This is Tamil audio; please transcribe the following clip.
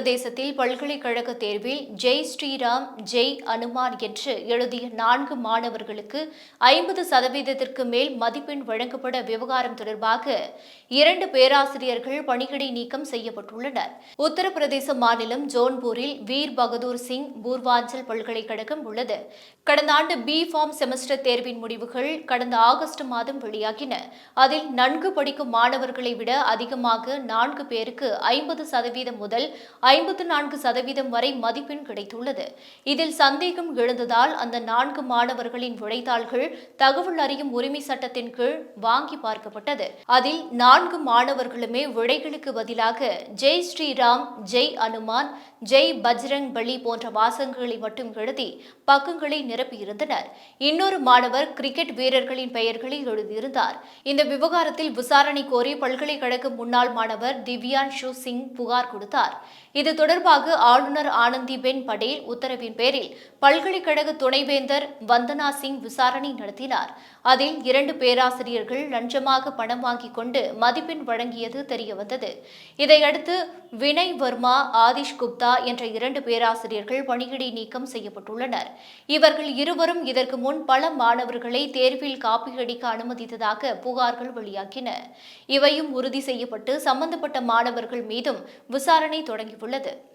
பிரதேசத்தில் பல்கலைக்கழக தேர்வில் ஜெய் ஸ்ரீராம் ஜெய் அனுமான் என்று எழுதிய நான்கு மாணவர்களுக்கு ஐம்பது சதவீதத்திற்கு மேல் மதிப்பெண் வழங்கப்பட விவகாரம் தொடர்பாக இரண்டு பேராசிரியர்கள் பணியிடை நீக்கம் செய்யப்பட்டுள்ளனர். உத்தரப்பிரதேச மாநிலம் ஜோன்பூரில் வீர் பகதூர் சிங் பூர்வாஞ்சல் பல்கலைக்கழகம் உள்ளது. கடந்த ஆண்டு பி ஃபார்ம் செமஸ்டர் தேர்வின் முடிவுகள் கடந்த ஆகஸ்ட் மாதம் வெளியாகின. அதில் நன்கு படிக்கும் மாணவர்களை விட அதிகமாக நான்கு பேருக்கு ஐம்பது சதவீதம் முதல் ஐம்பத்து நான்கு சதவீதம் வரை மதிப்பெண் கிடைத்துள்ளது. இதில் சந்தேகம் எழுந்ததால் அந்த நான்கு மாணவர்களின் விடைத்தாள்கள் தகவல் அறியும் உரிமை சட்டத்தின் கீழ் வாங்கி பார்க்கப்பட்டது. அதில் நான்கு மாணவர்களுமே விடைகளுக்கு பதிலாக ஜெய் ஸ்ரீராம் ஜெய் அனுமான் ஜெய் பஜ்ரங் பலி போன்ற வாசகங்களை மட்டும் எழுதி பக்கங்களை நிரப்பியிருந்தனர். இன்னொரு மாணவர் கிரிக்கெட் வீரர்களின் பெயர்களை எழுதியிருந்தார். இந்த விவகாரத்தில் விசாரணை கோரி பல்கலைக்கழக முன்னாள் மாணவர் திவ்யான்ஷு சிங் புகார் கொடுத்தார். இது தொடர்பாக ஆளுநர் ஆனந்திபென் படேல் உத்தரவின் பேரில் பல்கலைக்கழக துணைவேந்தர் வந்தனா சிங் விசாரணை நடத்தினார். அதில் இரண்டு பேராசிரியர்கள் லஞ்சமாக பணம் வாங்கிக் கொண்டு மதிப்பெண் வழங்கியது தெரியவந்தது. இதையடுத்து வினய் வர்மா ஆதிஷ் குப்தா என்ற இரண்டு பேராசிரியர்கள் பணியிடை நீக்கம் செய்யப்பட்டுள்ளனர். இவர்கள் இருவரும் இதற்கு முன் பல மாணவர்களை தேர்வில் காப்பியடிக்க அனுமதித்ததாக புகார்கள் வெளியாகின. இவையும் உறுதி செய்யப்பட்டு சம்பந்தப்பட்ட மாணவர்கள் மீதும் விசாரணை தொடங்கியுள்ளது உள்ளது